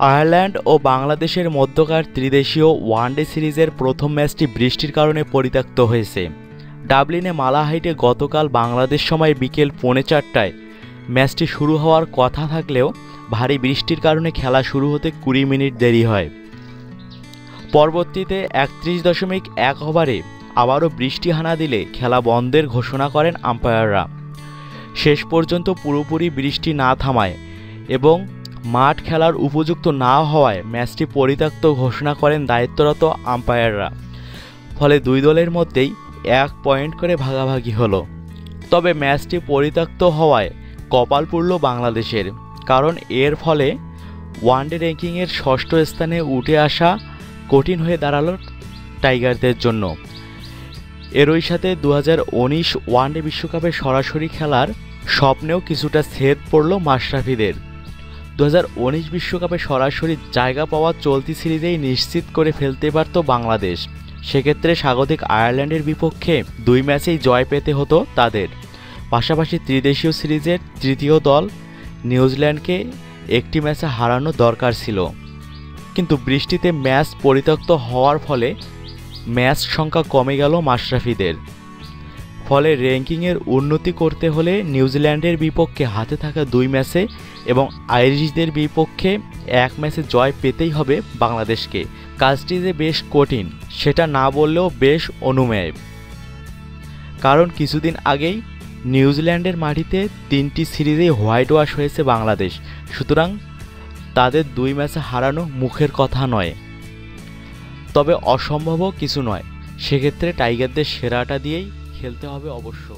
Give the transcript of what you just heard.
Ireland ও বাংলাদেশের মধ্যকার ত্রিদেশীয় ওয়ানডে সিরিজের প্রথম ম্যাচটি বৃষ্টির কারণে পরিত্যক্ত হয়েছে। ডাবলিনে মালাহাইটে গতকাল বাংলাদেশ সময় বিকেল পৌনে চারটায় ম্যাচটি শুরু হওয়ার কথা থাকলেও ভারী বৃষ্টির কারণে খেলা শুরু হতে কুড়ি মিনিট দেরি হয়। পরবর্তীতে একত্রিশ দশমিক এক ওভারে আবারও বৃষ্টি হানা দিলে খেলা বন্ধের ঘোষণা করেন আম্পায়াররা। শেষ পর্যন্ত পুরোপুরি বৃষ্টি না থামায় এবং মাঠ খেলার উপযুক্ত না হওয়ায় ম্যাচটি পরিত্যক্ত ঘোষণা করেন দায়িত্বরত আম্পায়াররা। ফলে দুই দলের মধ্যেই এক পয়েন্ট করে ভাগাভাগি হলো। তবে ম্যাচটি পরিত্যক্ত হওয়ায় কপাল পুড়ল বাংলাদেশের, কারণ এর ফলে ওয়ানডে র্যাঙ্কিংয়ের ষষ্ঠ স্থানে উঠে আসা কঠিন হয়ে দাঁড়াল টাইগারদের জন্য। এরই সাথে দু হাজার উনিশ ওয়ানডে বিশ্বকাপে সরাসরি খেলার স্বপ্নেও কিছুটা ছেদ পড়ল মাশরাফিদের। দু বিশ্বকাপে সরাসরি জায়গা পাওয়া চলতি সিরিজেই নিশ্চিত করে ফেলতে পারত বাংলাদেশ। সেক্ষেত্রে স্বাগতিক আয়ারল্যান্ডের বিপক্ষে দুই ম্যাচেই জয় পেতে হতো তাদের। পাশাপাশি ত্রিদেশীয় সিরিজের তৃতীয় দল নিউজিল্যান্ডকে একটি ম্যাচে হারানো দরকার ছিল। কিন্তু বৃষ্টিতে ম্যাচ পরিত্যক্ত হওয়ার ফলে ম্যাচ সংখ্যা কমে গেল মাশরাফিদের। ফলে র্যাঙ্কিংয়ের উন্নতি করতে হলে নিউজিল্যান্ডের বিপক্ষে হাতে থাকা দুই ম্যাচে এবং আইরিশদের বিপক্ষে এক ম্যাচে জয় পেতেই হবে বাংলাদেশকে। কাজটি যে বেশ কঠিন, সেটা না বললেও বেশ অনুমেয়। কারণ কিছুদিন আগেই নিউজিল্যান্ডের মাটিতে তিনটি সিরিজেই হোয়াইট ওয়াশ হয়েছে বাংলাদেশ। সুতরাং তাদের দুই ম্যাচে হারানো মুখের কথা নয়। তবে অসম্ভবও কিছু নয়। সেক্ষেত্রে টাইগারদের সেরাটা দিয়েই খেলতে হবে অবশ্য।